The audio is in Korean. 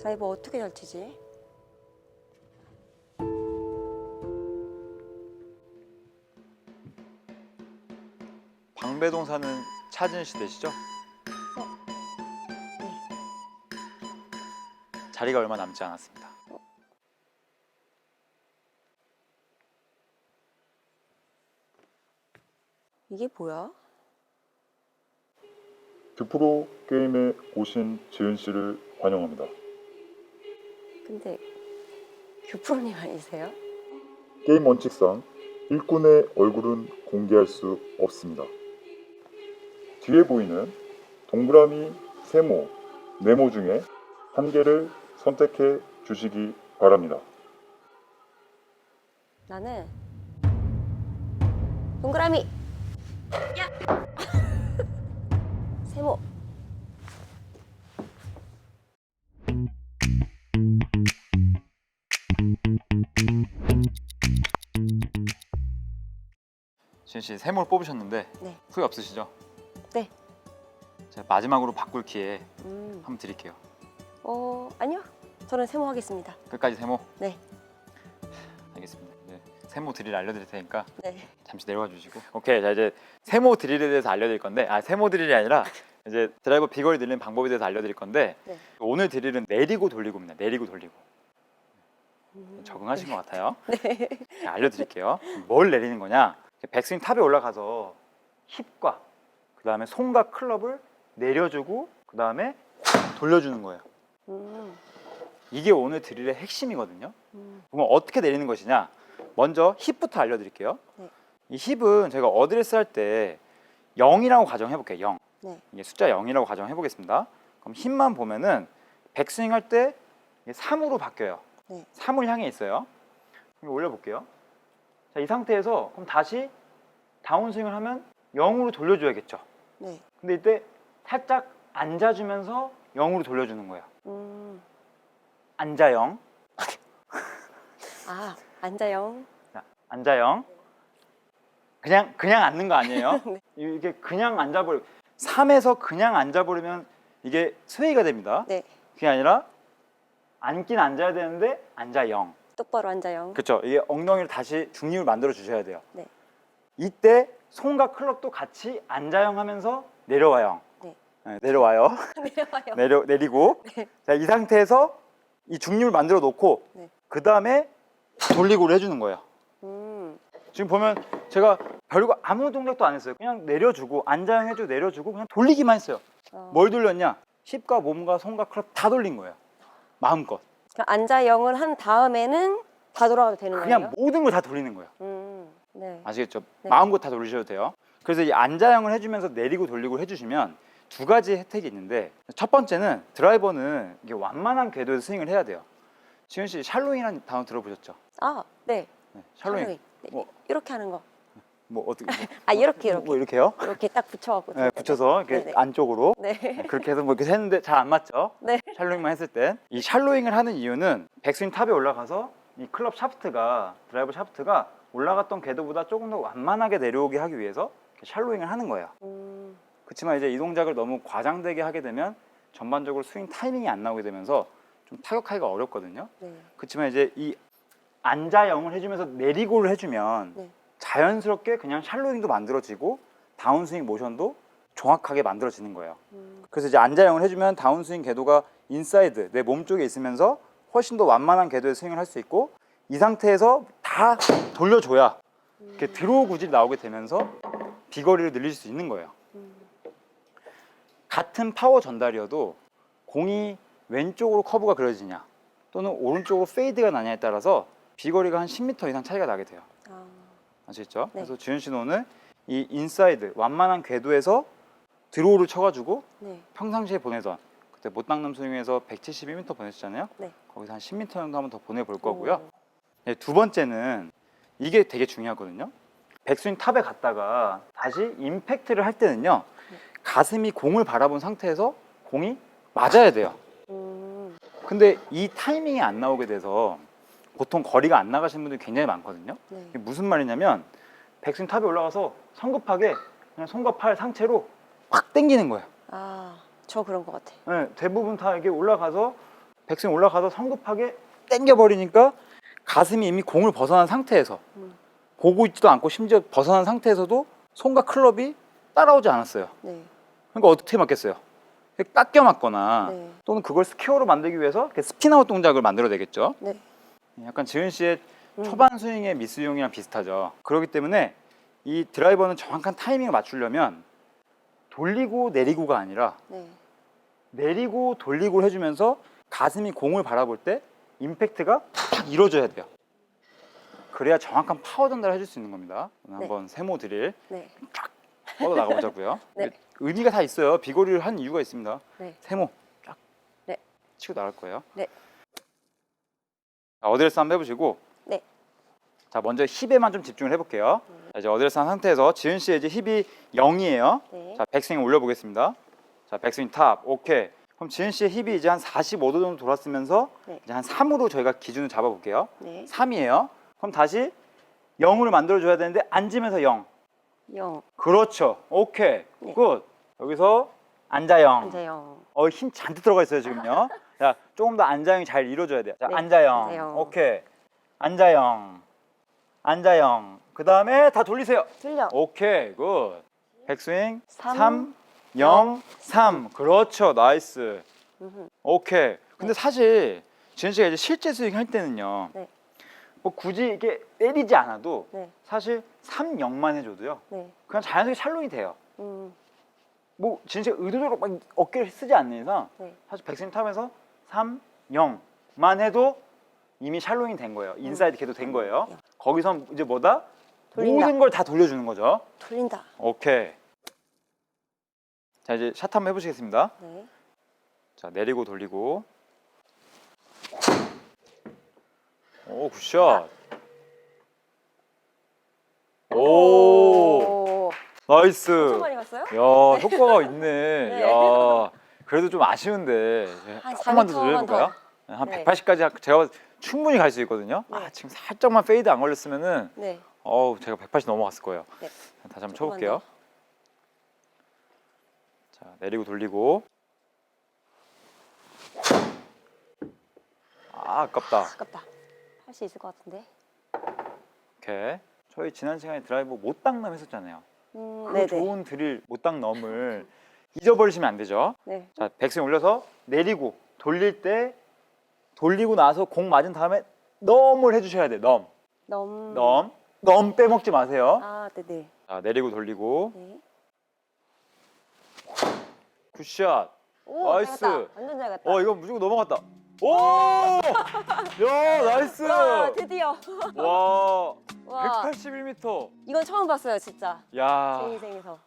드라이버 어떻게 잘 치지? 방배동 사는 차진 씨 되시죠? 네. 자리가 얼마 남지 않았습니다. 이게 뭐야? 듀프로 게임에 오신 지은 씨를 환영합니다. 근데 규프로님 아니세요? 게임 원칙상 일꾼의 얼굴은 공개할 수 없습니다. 뒤에 보이는 동그라미, 세모, 네모 중에 한 개를 선택해 주시기 바랍니다. 나는 동그라미. 야. 세모. 지은 씨 세모를 뽑으셨는데 네. 후회 없으시죠? 네. 제가 마지막으로 바꿀 기회 음. 한번 드릴게요. 어 아니요. 저는 세모 하겠습니다. 끝까지 세모. 네. 알겠습니다. 네. 세모 드릴 알려드릴 테니까 네. 잠시 내려와 주시고. 오케이. 자 이제 세모 드릴에 대해서 알려드릴 건데, 아 세모 드릴이 아니라 이제 드라이버 비거리 늘리는 방법에 대해서 알려드릴 건데 네. 오늘 드릴은 내리고 돌리고입니다. 내리고 돌리고. 음. 적응하신 것 같아요. 네. 자, 알려드릴게요. 뭘 내리는 거냐? 백스윙 탑에 올라가서 힙과 그 다음에 손과 클럽을 내려주고 그 다음에 돌려주는 거예요. 음. 이게 오늘 드릴의 핵심이거든요. 음. 그럼 어떻게 내리는 것이냐? 먼저 힙부터 알려드릴게요. 네. 이 힙은 제가 어드레스 할 때 0이라고 가정해 볼게요. 0. 네. 이게 숫자 0이라고 가정해 보겠습니다. 그럼 힙만 보면은 백스윙 할 때 3으로 바뀌어요. 네. 3을 향해 있어요. 그럼 올려 볼게요. 자, 이 상태에서 그럼 다시 다운스윙을 하면 0으로 돌려줘야겠죠. 네. 근데 이때 살짝 앉아주면서 0으로 돌려주는 거예요. 음. 앉아 0. 아 앉아요. 자, 앉아 0. 그냥 그냥 앉는 거 아니에요? 네. 이게 그냥 앉아버리 3에서 그냥 앉아버리면 이게 스웨이가 됩니다. 네. 그게 아니라 앉긴 앉아야 되는데 앉아 0. 똑바로 앉아요. 그렇죠. 이게 엉덩이를 다시 중립을 만들어 주셔야 돼요. 네. 이때 손과 클럽도 같이 앉아형 하면서 내려와요. 네. 네, 내려와요. 내려와요. 내려 내리고. 네. 자, 이 상태에서 이 중립을 만들어 놓고 네. 그 다음에 돌리고를 해주는 거예요. 음. 지금 보면 제가 별거 아무 동작도 안 했어요. 그냥 내려주고 앉아형 해주고 내려주고 그냥 돌리기만 했어요. 어. 뭘 돌렸냐? 힙과 몸과 손과 클럽 다 돌린 거예요. 마음껏. 그럼 앉아 영을 한 다음에는 다 돌아가도 되는 그냥 거예요? 모든 걸 다 돌리는 거예요. 음. 네. 아시겠죠? 네. 마음껏 다 돌리셔도 돼요. 그래서 이 앉아형을 해주면서 내리고 돌리고 해주시면 두 가지 혜택이 있는데 첫 번째는 드라이버는 이게 완만한 궤도에서 스윙을 해야 돼요. 지현 씨 샬로잉이라는 단어 들어보셨죠? 아 네. 네, 샬로잉. 샬로잉. 네. 뭐- 이렇게 하는 거. 뭐 어떻게 뭐, 아 이렇게 이렇게 뭐 이렇게요? 이렇게 딱 붙여갖고. 네, 붙여서 이렇게 네네. 안쪽으로 네. 네, 그렇게 해서 뭐 이렇게 했는데 잘 안 맞죠? 네. 샬로잉만 했을 때이 샬로잉을 하는 이유는 백스윙 탑에 올라가서 이 클럽 샤프트가 드라이버 샤프트가 올라갔던 궤도보다 조금 더 완만하게 내려오게 하기 위해서 샬로잉을 하는 거예요. 음. 그렇지만 이제 이 동작을 너무 과장되게 하게 되면 전반적으로 스윙 타이밍이 안 나오게 되면서 좀 타격하기가 어렵거든요. 네. 그렇지만 이제 이 앉아영을 해주면서 내리고를 해주면 네. 자연스럽게 그냥 샬로잉도 만들어지고 다운스윙 모션도 정확하게 만들어지는 거예요. 음. 그래서 이제 앉아영을 해주면 다운스윙 궤도가 인사이드 내 몸 쪽에 있으면서 훨씬 더 완만한 궤도의 스윙을 할 수 있고 이 상태에서 다 돌려줘야 이렇게 드로우 구질이 나오게 되면서 비거리를 늘릴 수 있는 거예요. 음. 같은 파워 전달이어도 공이 왼쪽으로 커브가 그려지냐 또는 오른쪽으로 페이드가 나냐에 따라서 비거리가 한 10m 이상 차이가 나게 돼요. 아. 아시겠죠? 네. 그래서 주현 씨는 오늘 이 인사이드 완만한 궤도에서 드로우를 쳐가지고 네. 평상시에 보내던 그때 못당남 스윙에서 172m 보냈잖아요. 네. 거기서 한 10m 정도 한번 더 보내볼 거고요. 오. 네, 두 번째는 이게 되게 중요하거든요. 백스윙 탑에 갔다가 다시 임팩트를 할 때는요. 네. 가슴이 공을 바라본 상태에서 공이 맞아야 돼요. 음. 근데 이 타이밍이 안 나오게 돼서 보통 거리가 안 나가시는 분들이 굉장히 많거든요. 네. 이게 무슨 말이냐면 백스윙 탑에 올라가서 성급하게 그냥 손과 팔 상체로 확 당기는 거예요. 아, 저 그런 것 같아. 네, 대부분 다 이게 올라가서 백스윙 올라가서 성급하게 당겨 버리니까 가슴이 이미 공을 벗어난 상태에서 음. 보고 있지도 않고 심지어 벗어난 상태에서도 손과 클럽이 따라오지 않았어요. 네. 그러니까 어떻게 맞겠어요? 깎여 맞거나 네. 또는 그걸 스퀘어로 만들기 위해서 스피나웃 동작을 만들어내겠죠. 네. 약간 지은 씨의 음. 초반 스윙의 미스용이랑 비슷하죠. 그렇기 때문에 이 드라이버는 정확한 타이밍을 맞추려면 돌리고 내리고가 아니라 네. 내리고 돌리고 해주면서 가슴이 공을 바라볼 때 임팩트가 탁 이루어져야 돼요. 그래야 정확한 파워 전달을 해줄 수 있는 겁니다. 오늘 네. 한번 세모 드릴 네. 뻗어 나가보자고요. 네. 의미가 다 있어요. 비거리를 한 이유가 있습니다. 네. 세모 쫙 네. 치고 나갈 거예요. 네. 자, 어드레스 한번 해보시고 네. 자 먼저 힙에만 좀 집중을 해볼게요. 자, 이제 어드레스 한 상태에서 지은 씨의 이제 힙이 0이에요. 네. 자 백스윙 올려보겠습니다. 자 백스윙 탑 오케이. 그럼 지은 씨의 힙이 이제 한 45도 정도 돌았으면서 네. 이제 한 3으로 저희가 기준을 잡아볼게요. 네. 3이에요. 그럼 다시 0으로 만들어줘야 되는데 앉으면서 0. 0. 그렇죠. 오케이. 네. 굿. 여기서 앉아 0. 앉아요. 어, 힘 잔뜩 들어가 있어요, 지금요. 자, 조금 더 앉아형이 잘 이루어져야 돼요. 자, 네. 앉아형. 오케이. 앉아형. 앉아형. 그 다음에 다 돌리세요. 틀려. 오케이, 굿. 백스윙. 삼, 3, 0, 3. 그렇죠, 나이스. 오케이. 근데 사실, 지현 씨가 이제 실제 스윙 할 때는요. 네. 뭐 굳이 이게 때리지 않아도 네. 사실 3, 0만 해줘도요. 네. 그냥 자연스럽게 샬롱이 돼요. 음. 뭐 진짜 의도적으로 막 어깨를 쓰지 않는 이상 네. 사실 백스윙 타면서 3, 0만 해도 이미 샬롱이 된 거예요. 인사이드 걔도 된 거예요. 음. 거기서 이제 뭐다? 돌린다. 모든 걸 다 돌려주는 거죠. 돌린다. 오케이. 자 이제 샷 한번 해보시겠습니다. 네. 자 내리고 돌리고. 오 굿샷. 오 오. 나이스. 엄청 많이 갔어요? 야 효과가 있네. 네. 야 그래도 좀 아쉬운데 한 조금만 더 4m 만 돌려볼까요? 한 네. 180까지 제가 충분히 갈 수 있거든요. 네. 아 지금 살짝만 페이드 안 걸렸으면은 네. 어우 제가 180 넘어갔을 거예요. 네. 다시 한번 조금만 쳐볼게요. 자 내리고 돌리고. 아 아깝다. 아깝다. 할 수 있을 것 같은데. 오케이. 저희 지난 시간에 드라이브 못당넘 했었잖아요. 음, 그 네네. 좋은 드릴 못당넘을 잊어버리시면 안 되죠. 네. 자, 백스윙 올려서 내리고 돌릴 때 돌리고 나서 공 맞은 다음에 넘을 해주셔야 돼. 넘, 넘. 넘, 넘 빼먹지 마세요. 아, 네네. 자, 내리고 돌리고 네. 굿샷. 오, 나이스. 잘 갔다. 완전 잘 갔다. 어, 이거 무조건 넘어갔다. 오, 야, 나이스. 와, 드디어. 와, 와. 181m. 이건 처음 봤어요, 진짜. 야, 제 인생에서.